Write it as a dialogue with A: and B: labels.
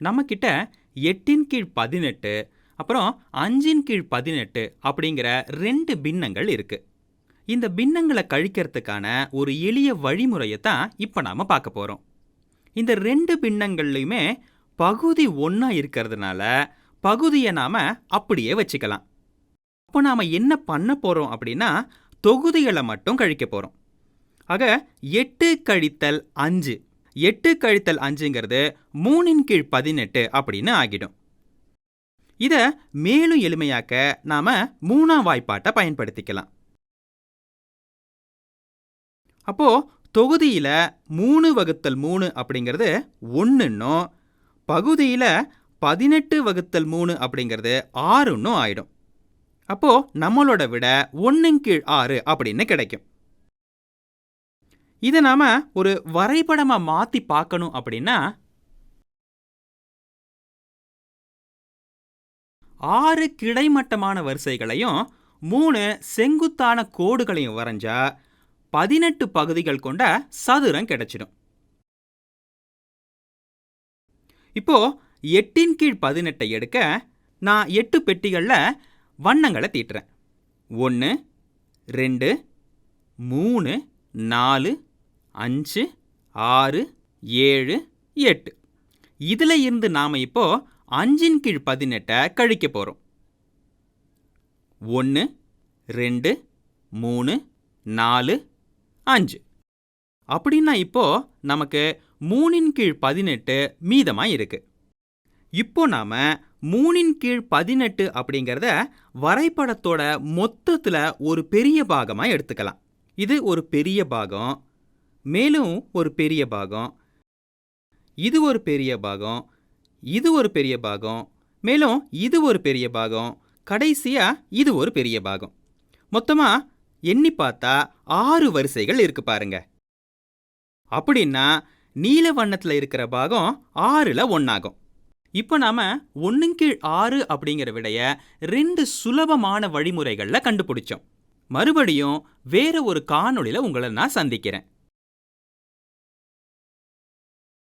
A: நம்மக்கிட்ட எட்டின் கீழ் பதினெட்டு அப்புறம் அஞ்சின் கீழ் பதினெட்டு அப்படிங்கிற ரெண்டு பின்னங்கள் இருக்குது இந்த பின்னங்களை கழிக்கிறதுக்கான ஒரு எளிய வழிமுறையை தான் இப்போ நாம் பார்க்க போகிறோம் இந்த ரெண்டு பின்னங்கள்லையுமே பகுதி ஒன்றா இருக்கிறதுனால பகுதியை நாம் அப்படியே வச்சுக்கலாம். அப்போ நாம் என்ன பண்ண போகிறோம் அப்படின்னா தொகுதிகளை மட்டும் கழிக்க போகிறோம் ஆக எட்டு கழித்தல் அஞ்சு எட்டு கழித்தல் அஞ்சுங்கிறது மூணின் கீழ் பதினெட்டு அப்படின்னு ஆகிடும். இதை மேலும் எளிமையாக்க நாம் மூணாம் வாய்ப்பாட்டை பயன்படுத்திக்கலாம். அப்போ தொகுதியில் மூணு வகுத்தல் மூணு அப்படிங்கிறது ஒன்றுன்னும் பகுதியில் பதினெட்டு வகுத்தல் மூணு அப்படிங்கிறது ஆறுன்னும் ஆயிடும். அப்போ நம்மளோட விட ஒன்றின் கீழ் ஆறு அப்படின்னு கிடைக்கும். இதை நாம ஒரு வரைபடமாக மாற்றி பார்க்கணும் அப்படின்னா ஆறு கிடைமட்டமான வரிசைகளையும் மூணு செங்குத்தான கோடுகளையும் வரைஞ்சா பதினெட்டு பகுதிகள் கொண்ட சதுரம் கிடைச்சிடும். இப்போ எட்டின் கீழ் பதினெட்டை எடுக்க நான் எட்டு பெட்டிகளில் வண்ணங்களை தீட்டுறேன். ஒன்று ரெண்டு மூணு நாலு அஞ்சு ஆறு ஏழு எட்டு. இதில் இருந்து நாம் இப்போ அஞ்சின் கீழ் பதினெட்டை கழிக்க போகிறோம் ஒன்று ரெண்டு மூணு நாலு அஞ்சு. அப்படின்னா இப்போ நமக்கு மூணின் கீழ் பதினெட்டு மீதமாக இருக்குது இப்போ நாம மூணின் கீழ் பதினெட்டு அப்படிங்கிறத வரைபடத்தோட மொத்தத்தில் ஒரு பெரிய பாகமாக எடுத்துக்கலாம். இது ஒரு பெரிய பாகம் மேலும் ஒரு பெரிய பாகம். இது ஒரு பெரிய பாகம். இது ஒரு பெரிய பாகம். மேலும் இது ஒரு பெரிய பாகம். கடைசியாக இது ஒரு பெரிய பாகம். மொத்தமாக எண்ணி பார்த்தா ஆறு வரிசைகள் இருக்கு பாருங்க. அப்படின்னா நீல வண்ணத்தில் இருக்கிற பாகம் ஆறில் ஒன்றாகும் இப்போ நாம் ஒன்று கீழ் ஆறு அப்படிங்கிற விடைய ரெண்டு சுலபமான வழிமுறைகளில் கண்டுபிடிச்சோம். மறுபடியும் வேற ஒரு காணொளியில் உங்களை நான் சந்திக்கிறேன்.